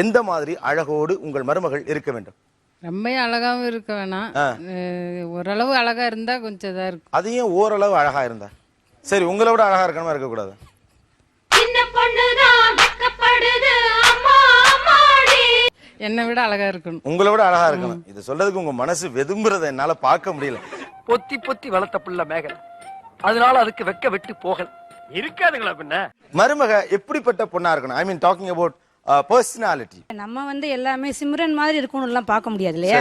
எந்த மாதிரி அழகோடு உங்கள் மருமகள் இருக்க வேண்டும்? ரொம்ப அழகாவும் இருக்க வேணாம். ஓரளவு அழகா இருந்தா கொஞ்சம் இதா இருக்கும். அதையும் ஓரளவு அழகா இருந்தா. சரி உங்களை விட அழகா இருக்கணுமா இருக்கக்கூடாது? என்னை விட அழகா இருக்கணும். உங்களை விட அழகா இருக்கணும். இது சொல்றதுக்கு உங்க மனசு வெதும்புறதை என்னால பார்க்க முடியல. பொத்தி பொத்தி வளர்த்த புள்ள மேகலை. அதனால அதுக்கு வெக்க வெட்டு போகல. இருக்காதுங்களா பின்ன? மருமக எப்படிப்பட்ட பொண்ணா இருக்கணும்? I mean talking about personality நம்ம வந்து எல்லாமே சிம்ரன் மாதிரி இருக்கணும்லாம் பார்க்க முடியாது இல்லையா?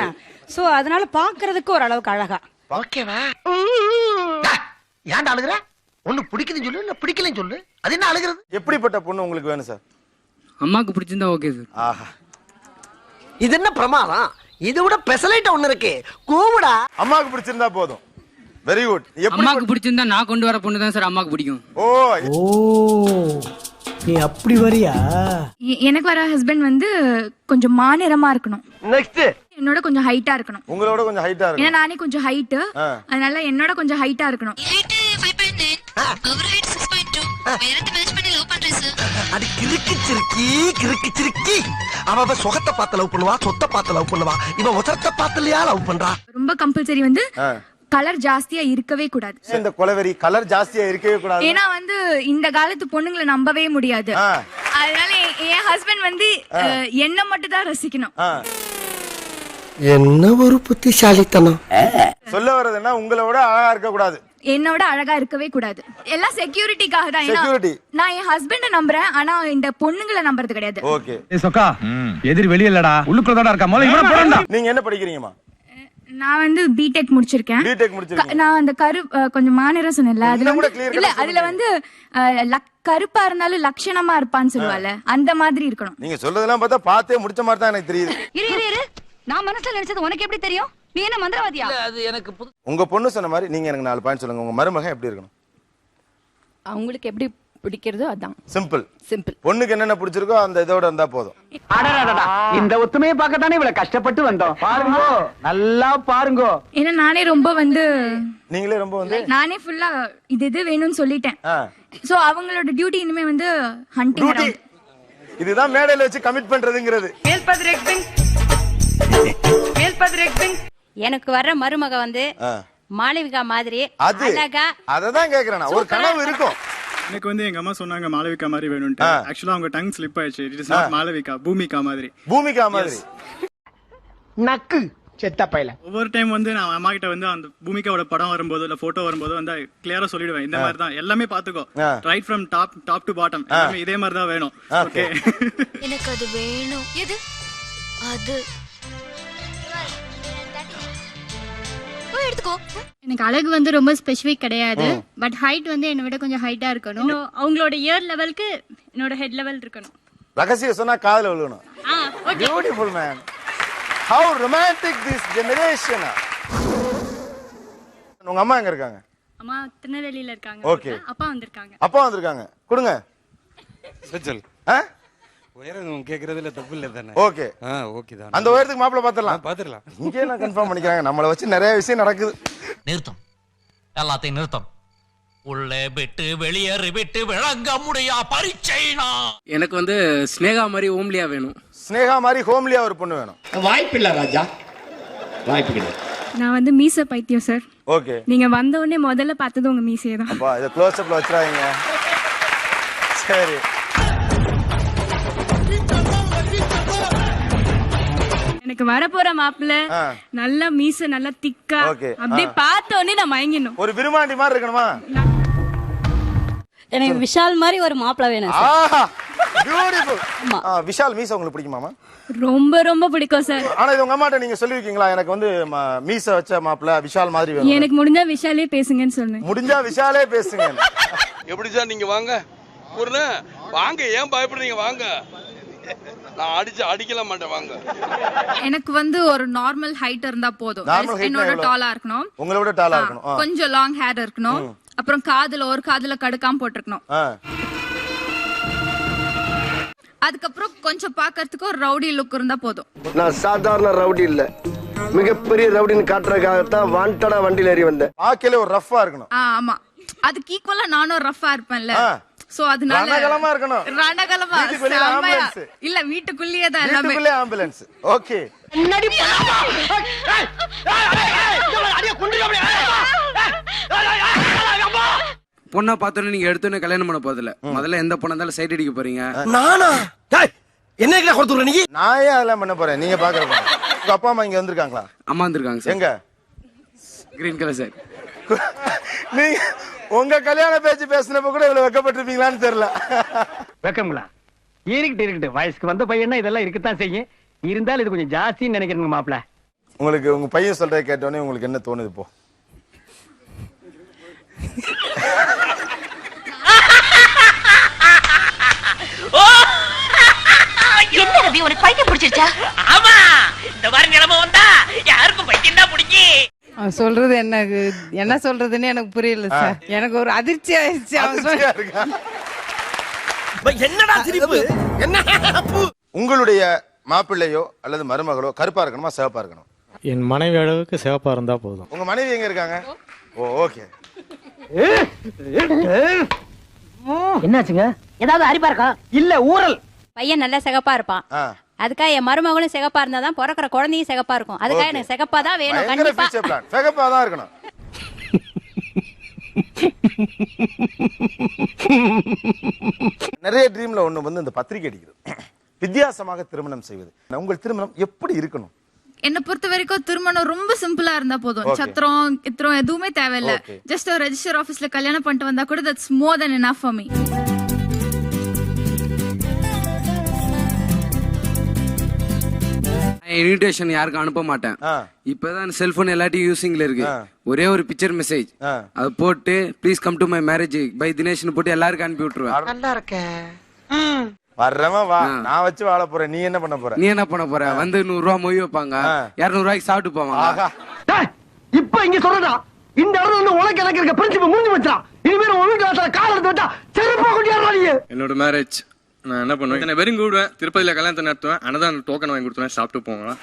சோ அதனால பார்க்கிறதுக்கு ஒரு அளவுக்கு அழகா. ஓகேவா? ஏன்டா அழுகுற? ஒண்ணு பிடிக்குதுன்னு சொல்லு இல்ல பிடிக்கலன்னு சொல்லு. அது என்ன அழுகுறது? எப்படிப்பட்ட பொண்ணு உங்களுக்கு வேணும் சார் அம்மாக்கு பிடிச்சிருந்தா ஓகே சார் ஆஹா. இது என்ன பிரமாதம்? இதை விட பெசலைட்ட ஒண்ணு இருக்கு. கூவுடா. அம்மாவுக்கு பிடிச்சிருந்தா போதும். வெரி குட் அம்மாக்கு பிடிச்சிருந்தா நான் கொண்டு வர பொண்ணு தான் சார் அம்மாக்கு பிடிக்கும். ஓ ஓ. நீ அப்படி வரியா? எனக்கு வர ஹஸ்பண்ட் வந்து கொஞ்சம் மாநிறமா இருக்கணும். நெக்ஸ்ட் என்னோட கொஞ்சம் ஹைட்டா இருக்கணும். உங்களோட கொஞ்சம் ஹைட்டா ஏன்னா இருக்கும் நானே கொஞ்சம் ஹைட்டு ஆ. அதனால என்னோட கொஞ்சம் ஹைட்டா இருக்கணும். ஹைட் ஹைட் அது கிறுக்கு சிறுக்கி கிறுக்கு சிறுக்கி. அவ அவ சுகத்தை பார்த்து லவ் பண்ணுவா சொத்தை பார்த்து லவ் பண்ணுவா. இவன் உசரத்தை பார்த்துலையா லவ் பண்றா? ரொம்ப கம்பல்சரி வந்து. கலர் ஜாஸ்தியா இருக்கவே கூடாது. இந்த கொலவெறி கலர் ஜாஸ்தியா இருக்கவே கூடாது? ஏன்னா வந்து இந்த காலத்து பொண்ணுங்களை நம்பவே முடியாது. அதனால என் ஹஸ்பண்ட் வந்து என்ன மட்டும் தான் ரசிக்கணும். என்ன ஒரு புத்திசாலித்தனம். சொல்ல வர்றதுன்னா உங்களை விட அழகா இருக்க கூடாது என்னோட அழகா இருக்கவே கூடாது. எல்லாம் செக்யூரிட்டிக்காக தான். நான் என் ஹஸ்பண்ட நம்புறேன். ஆனா இந்த பொண்ணுங்களை நம்புறது கிடையாது. ஓகே. சொக்கா எதிரி வெளியிலடா உள்ளுக்குள்ளதான் இருக்கா? முதல்ல நீங்க என்ன படிக்கிறீங்கம்மா? நான் வந்து பிடெக் முடிச்சிருக்கேன். பிடெக் முடிச்சிருக்கீங்க. க- நான் அந்த கரு கொஞ்சம் மாநிறம் சொன்னேன்ல அதுல இல்ல அதுல வந்து கருப்பா இருந்தாலும் லட்சணமா இருப்பான்னு சொல்லுவாள் அந்த மாதிரி இருக்கணும். நீங்க சொல்றதெல்லாம் பார்த்தா பார்த்தே முடிச்ச மாதிரி தான் எனக்கு தெரியுது. இரு இரு இரு. நான் மனசுல நினைச்சது உனக்கு எப்படி தெரியும்? நீ என்ன மந்திரவாதியா? அது எனக்கு உங்க பொண்ணு சொன்ன மாதிரி நீங்க எனக்கு நாலு பாயிண்ட் சொல்லுங்க. உங்க மருமகன் எப்படி இருக்கணும்? அவங்களுக்கு எப்படி பிடிக்கிறதோ அதான். சிம்பிள் சிம்பிள் பொண்ணுக்கு என்னென்ன பிடிச்சிருக்கோ அந்த இதோட இருந்தா போதும். இந்த ஒத்துமையை பார்க்கத்தானே இவ்வளவு கஷ்டப்பட்டு வந்தோம். பாருங்க நல்லா பாருங்க. ஏன்னா நானே ரொம்ப வந்து நீங்களே ரொம்ப வந்து நானே ஃபுல்லா இது இது வேணும்னு சொல்லிட்டேன். சோ அவங்களோட டியூட்டி இனிமே வந்து ஹண்டிங் டியூட்டி இதுதான் மேடையில வச்சு கமிட் பண்றதுங்கிறது. எனக்கு வர்ற மருமக வந்து. மாளவிகா மாதிரி அது. அழகா அததான் கேக்குறேன் நான். ஒரு கனவு இருக்கும். எனக்கு வந்து எங்க அம்மா சொன்னாங்க மாளவிகா மாதிரி வேணும்ட்டு ஆக்சுவலா அவங்க டங் ஸ்லிப் ஆயிடுச்சு. It is not Malavika Bhoomika மாதிரி. பூமிகா மாதிரி. நக்கு செத்த பையல. ஒவ்வொரு டைம் வந்து நான் அம்மா கிட்ட வந்து அந்த பூமிகாவோட படம் வரும்போதோ இல்ல போட்டோ வரும்போதோ வந்து கிளியரா சொல்லிடுவேன். இந்த மாதிரி தான். எல்லாமே பாத்துக்கோ. Right from top top to bottom எல்லாமே இதே மாதிரி தான் வேணும். ஓகே. எனக்கு அது வேணும். எது? அது. எடுத்துக்கோ. எனக்கு அழகு வந்து ரொம்ப ஸ்பெசிபிக் கிடையாது பட் ஹைட் வந்து என்னை விட கொஞ்சம் ஹைட்டா இருக்கணும். அவங்களோட இயர் லெவலுக்கு என்னோட ஹெட் லெவல் இருக்கணும். ரகசியம் சொன்னா காதுல விழுகணும். Beautiful man how romantic this generation உங்க அம்மா எங்க இருக்காங்க? அம்மா திருநெல்வேலியில இருக்காங்க. Okay. அப்பா வந்திருக்காங்க. அப்பா வந்திருக்காங்க. கொடுங்க. சச்சல் ஆ? உயரம் கேக்குறதுல தப்பு இல்ல தானே. ஓகே. ஓகே தான். அந்த உயரத்துக்கு மாப்பிள்ள பாத்துடலாம். பாத்துடலாம். இங்கே நான் கன்ஃபார்ம் பண்ணிக்கிறாங்க நம்மளை வச்சு நிறைய விஷயம் நடக்குது. நிறுத்தம். எல்லாத்தையும் நிறுத்தம். உள்ளே விட்டு வெளியேறி விட்டு விளங்க முடியா பரீட்சைனா எனக்கு வந்து ஸ்னேகா மாதிரி ஓம்லியா வேணும். ஸ்னேகா மாதிரி ஹோம்லியா ஒரு பொண்ணு வேணும். வாய்ப்பில்லை ராஜா. வாய்ப்பு கிடையாது. நான் வந்து மீச பைத்தியம் சார் ஓகே. நீங்க வந்த உடனே முதல்ல பார்த்தது உங்க மீசையை தான். அப்பா இதை க்ளோஸ் அப்ல சரி. எனக்கு வரப்போற மாப்பிள்ள. நல்ல மீச நல்லா திக்கா. அப்படியே. பார்த்த உடனே நான் மயங்கிடணும். ஒரு விருமாண்டி மாதிரி இருக்கணுமா? எனக்கு விஷால் மாதிரி ஒரு மாப்பிள்ள வேணும் ஆஹா பியூட்டிஃபுல் விஷால் மீச உங்களுக்கு பிடிக்குமாமா ரொம்ப ரொம்ப பிடிக்கும் சார் ஆனா இது உங்க அம்மாட்ட நீங்க சொல்லிருக்கீங்களா? எனக்கு வந்து மீச வச்ச மாப்பிள்ள விஷால் மாதிரி வேணும். எனக்கு முடிஞ்சா விஷாலே பேசுங்கன்னு சொன்னேன். முடிஞ்சா விஷாலே பேசுங்க. எப்படி சார் நீங்க வாங்க. வாங்க ஏன் பயப்படுறீங்க? வாங்க. நான் அடிச்சு அடிக்கல மாட்டேன் வாங்க. எனக்கு வந்து ஒரு நார்மல் ஹைட் இருந்தா போதும். Normal height னா என்னோட எவ்வளவு? டாலா இருக்கணும். உங்களை விட டாலா இருக்கணும். ஆ. கொஞ்சம் லாங் ஹேர் இருக்கணும். அப்புறம் காதுல ஒரு காதுல கடுக்காம போட்டிருக்கணும். ஆ. அதுக்கப்புறம் கொஞ்சம் பாக்குறதுக்கு ஒரு ரவுடி லுக் இருந்தா போதும். நான் சாதாரண ரவுடி இல்ல. மிகப்பெரிய ரவுடின்னு காட்டுறதுக்காகத்தான் வாண்டடா வண்டியில ஏறி வந்தேன். பார்க்கல ஒரு ரஃப்பா இருக்கணும். ஆ ஆமா. அதுக்கு ஈக்குவலா நானும் ரஃபா இருப்பேன்ல. ஆ. சோ அதனால ரணகலமா இருக்கணும். ரணகலமா ambulance. இல்ல வீட்டுக்குள்ளேயே தான் எல்லாமே. வீட்டுக்குள்ளே ஆம்புலன்ஸ் ஓகே பொண்ணை பார்த்தோன்னே நீங்க எடுத்தோன்னே கல்யாணம் பண்ண போதில்ல முதல்ல எந்த பொண்ணா இருந்தாலும் சைட் அடிக்க போறீங்க. நானா? என்ன கொடுத்துற நீ? நான் ஏன் அதெல்லாம் பண்ண போறேன்? நீங்க பாக்குற. உங்க அப்பா அம்மா இங்க வந்திருக்காங்களா? அம்மா வந்திருக்காங்க சார் எங்க? கிரீன் கலர் சார் நீங்க உங்க கல்யாண பேச்சு பேசினப்ப கூட இவ்வளவு வெக்கப்பட்டிருப்பீங்களான்னு தெரியல. வெக்கங்களா இருக்கட்டு இருக்கட்டு வயசுக்கு வந்த பையனா இதெல்லாம் இருக்கத்தான் செய்யும். இருந்தாலும் இது கொஞ்சம் ஜாஸ்தின்னு நினைக்கிறேங்க மாப்பிள்ள. உங்களுக்கு உங்க பையன் சொல்றதை கேட்டோடனே உங்களுக்கு என்ன தோணுது இப்போ? என்ன ரவி உனக்கு பைத்தியம் பிடிச்சிருச்சா? ஆமா. இந்த மாதிரி நிலைமை வந்தா யாருக்கும் பைத்தியம் தான் அவன் சொல்றது எனக்கு என்ன சொல்றதுன்னு எனக்கு புரியல சார். எனக்கு ஒரு அதிர்ச்சி ஆயிடுச்சு? என்னடா சிரிப்பு? என்ன? உங்களுடைய மாப்பிள்ளையோ அல்லது மருமகளோ கருப்பா இருக்கணுமா சிவப்பா இருக்கணும்? என் மனைவி அளவுக்கு சிவப்பா இருந்தா போதும். உங்க மனைவி எங்க இருக்காங்க? Oh okay. என்னாச்சுங்க? ஏதாவது அரிப்பா இருக்கா? இல்ல ஊரல் பையன் நல்லா சிகப்பா இருப்பான். அதுக்காக என் மருமகளும் சிகப்பா இருந்தா தான் பிறக்கிற குழந்தையும் சிகப்பா இருக்கும். அதுக்காக எனக்கு சிகப்பா தான் வேணும் கண்டிப்பா. சிகப்பா தான் இருக்கணும். நிறைய ட்ரீம்ல ஒண்ணு வந்து இந்த பத்திரிக்கை அடிக்கிறது வித்தியாசமாக திருமணம் செய்வது. உங்கள் திருமணம் எப்படி இருக்கணும்? என்ன பொறுத்த வரைக்கும் திருமணம் ரொம்ப சிம்பிளா இருந்தா போதும். சத்திரம் இத்திரம் எதுவுமே தேவையில்ல. ஜஸ்ட் ஒரு ரெஜிஸ்டர் ஆபீஸ்ல கல்யாணம் பண்ணிட்டு வந்தா கூட that's more then enough for me. Invitation யாருக்கும் அனுப்ப மாட்டேன். இப்பதான் செல்போன் எல்லாத்தையும் யூசிங்ல இருக்கு. ஒரே ஒரு பிக்சர் மெசேஜ். அது போட்டு please come to my marriage by தினேஷ்னு போட்டு எல்லாருக்கும் அனுப்பி விட்டுருவேன். நல்லா இருக்க. வர்றவன் வா. நான் வச்சு வாழ போறேன். நீ என்ன பண்ண போற? நீ என்ன பண்ண போற? வந்து நூறு ரூபா மொய் வைப்பாங்க. இருநூறு ரூபாய்க்கு சாப்பிட்டு போவாங்க. இப்ப இங்க சொல்றதா? இந்த இடத்துல வந்து உனக்கு எனக்கு இருக்க பிரின்சிபல் முடிஞ்சு வச்சான் இனிமேல் உன் வீட்டுல கால் எடுத்து வச்சா செருப்பா நீ. என்னோட மேரேஜ் நான் என்ன பண்ணுவேன்? என்ன வெறும் கூடுவேன் திருப்பதியில கல்யாணத்தை நடத்துவேன். அனதான் டோக்கன் வாங்கி கொடுத்துருவேன். சாப்பிட்டு போங்களா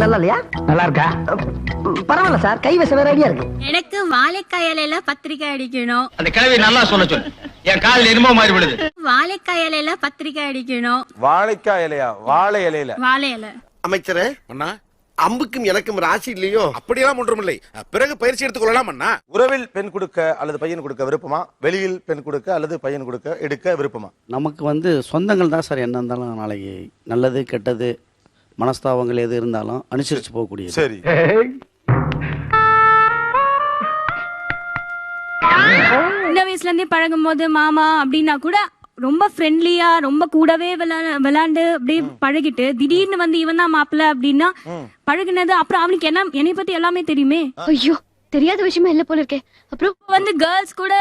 நல்லா இல்லையா? நல்லா இருக்கா? பரவாயில்ல சார். கை வச வேற ஐடியா இருக்கு. எனக்கு வாழைக்காய் இலையில பத்திரிக்கை அடிக்கணும். அந்த கிழவி நல்லா சொல்ல சொல்லு. என் காதல் எருமோ மாதிரி விடுது வாழைக்காய் இலையில பத்திரிக்கை அடிக்கணும். வாழைக்காய் இலையா? வாழை இலையில. வாழை இலை. அமைச்சரே அண்ணா அம்புக்கும் எனக்கும் ராசி இல்லையோ? அப்படியெல்லாம் ஒன்றும் இல்லை. பிறகு பயிற்சி எடுத்துக்கொள்ளலாம் அண்ணா. உறவில் பெண் கொடுக்க அல்லது பையன் கொடுக்க விருப்பமா? வெளியில் பெண் கொடுக்க அல்லது பையன் கொடுக்க எடுக்க விருப்பமா? நமக்கு வந்து சொந்தங்கள் தான் சார் என்ன இருந்தாலும் நாளைக்கு நல்லது கெட்டது மனஸ்தாபங்கள் எது இருந்தாலும் அனுசரிச்சு போகக்கூடியது. சரி. சின்ன வயசுல இருந்தே பழகும் போது மாமா அப்படின்னா கூட ரொம்ப ஃப்ரெண்ட்லியா ரொம்ப கூடவே விளையா- விளையாண்டு அப்படியே பழகிட்டு திடீர்னு வந்து இவன் தான் மாப்பிள்ள அப்படின்னா பழகுனது அப்புறம் அவனுக்கு என்ன என்னை பத்தி எல்லாமே தெரியுமே? ஐயோ தெரியாத விஷயமா இல்ல போல இருக்கே. அப்புறம்? வந்து கேர்ள்ஸ் கூட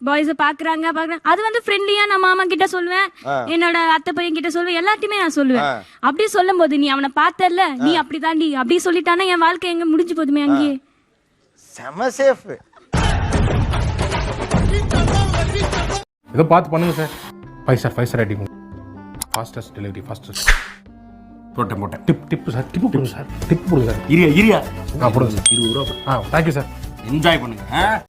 பாய்ஸ பாக்குறாங்க பாக்குறாங்க. அது வந்து ஃப்ரெண்ட்லியா நான் மாமா கிட்ட சொல்லுவேன் என்னோட அத்தை பையன் கிட்ட சொல்லுவேன் எல்லாத்தையுமே நான் சொல்லுவேன். அப்படி சொல்லும் போது நீ அவனை பார்த்தல நீ அப்படி தாண்டி அப்படி சொல்லிட்டானா என் வாழ்க்கை எங்க முடிஞ்சு போதுமே அங்கேயே? செம சேஃப் ஏதோ பார்த்து பண்ணுங்க sir. Five star five star rating fastest delivery fastest போட்டேன் போட்டேன். டிப் டிப் சார் டிப் கொடுங்க சார். டிப் கொடுங்க சார். இரியா இரியா. ஆ போடுங்க சார். இருபது ரூபா ஆ தேங்க்யூ சார். என்ஜாய் பண்ணுங்க